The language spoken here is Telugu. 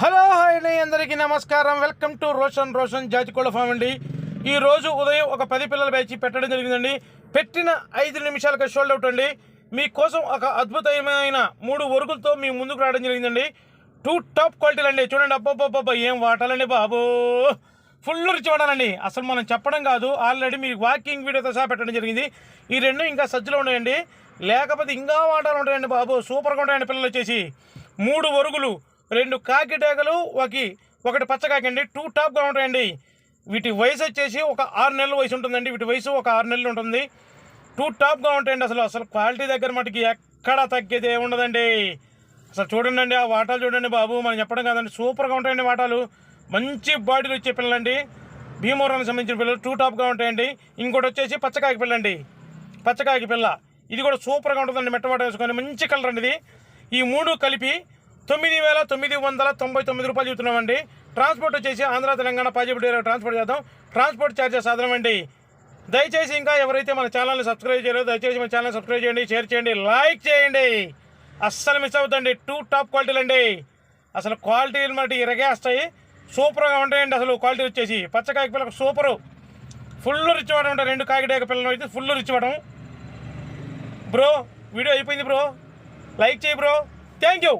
హలో హాయ్ అండి. అందరికీ నమస్కారం. వెల్కమ్ టు రోషన్ రోషన్ జాతికోళ్ళ ఫామ్ అండి. ఈ రోజు ఉదయం ఒక పది పిల్లల బ్యాచ్ పెట్టడం జరిగిందండి. పెట్టిన ఐదు నిమిషాలకు షోల్డ్ అవుట్ అండి. మీకోసం ఒక అద్భుతమైన మూడు ఒరుగులతో మీ ముందుకు రావడం జరిగిందండి. టూ టాప్ క్వాలిటీలు అండి. చూడండి అబ్బబ్బబ్బబ్బా ఏం వాటాలండి బాబు. ఫుల్ రుచి వాడాలండి. అసలు మనం చెప్పడం కాదు. ఆల్రెడీ మీరు వాకింగ్ వీడియోతో సహా పెట్టడం జరిగింది. ఈ రెండు ఇంకా సజ్జలో ఉన్నాయండి. లేకపోతే ఇంకా వాటాలు ఉంటాయండి బాబు. సూపర్గా ఉంటాయండి పిల్లలు వచ్చేసి. మూడు ఒరుగులు. రెండు కాకిటేగలు ఒకటి ఒకటి పచ్చకాకి అండి టూ టాప్గా ఉంటాయండి. వీటి వయసు వచ్చేసి ఒక ఆరు నెలల వయసు ఉంటుందండి. వీటి వయసు ఒక ఆరు నెలలు ఉంటుంది. టూ టాప్గా ఉంటాయండి. అసలు అసలు క్వాలిటీ దగ్గర మటుకి ఎక్కడ తగ్గేది ఏముండదండి అసలు చూడండి ఆ వాటాలు చూడండి బాబు. మనం చెప్పడం కాదండి సూపర్గా ఉంటాయండి వాటాలు. మంచి బాడీలు వచ్చే పిల్లలండి. భీమవరానికి సంబంధించిన పిల్లలు టూ టాప్గా ఉంటాయండి. ఇంకోటి వచ్చేసి పచ్చకాకి పిల్ల అండి పచ్చకాకి పిల్ల. ఇది కూడా సూపర్గా ఉంటుందండి. మెట్టవాట వేసుకొని మంచి కలర్ అండి ఇది. ఈ మూడు కలిపి తొమ్మిది వేల తొమ్మిది వందల తొంభై తొమ్మిది రూపాయలు చెబుతున్నామండి. ట్రాన్స్పోర్ట్ వచ్చేసి ఆంధ్ర తెలంగాణ పాజిబిలిటీ ట్రాన్స్పోర్ట్ చేద్దాం. ట్రాన్స్పోర్ట్ ఛార్జెస్ సాధనమండి దయచేసి ఇంకా ఎవరైతే మన ఛానల్ని సబ్స్క్రైబ్ చేయలేదో దయచేసి మన ఛానల్ సబ్స్క్రైబ్ చేయండి షేర్ చేయండి లైక్ చేయండి. అస్సలు మిస్ అవుతుందండి టూ టాప్ క్వాలిటీలు అండి. అసలు క్వాలిటీలు మట్టి ఇరగేస్తాయి. సూపర్గా ఉంటాయండి అసలు క్వాలిటీ వచ్చేసి. పచ్చకాయ పిల్లలకు సూపరు. ఫుల్ రిచ్ వాడడం ఉంటాయి రెండు కాకిడేక పిల్లలు అయితే ఫుల్ రిచ్ బ్రో వీడియో అయిపోయింది బ్రో. లైక్ చేయి బ్రో. Thank you.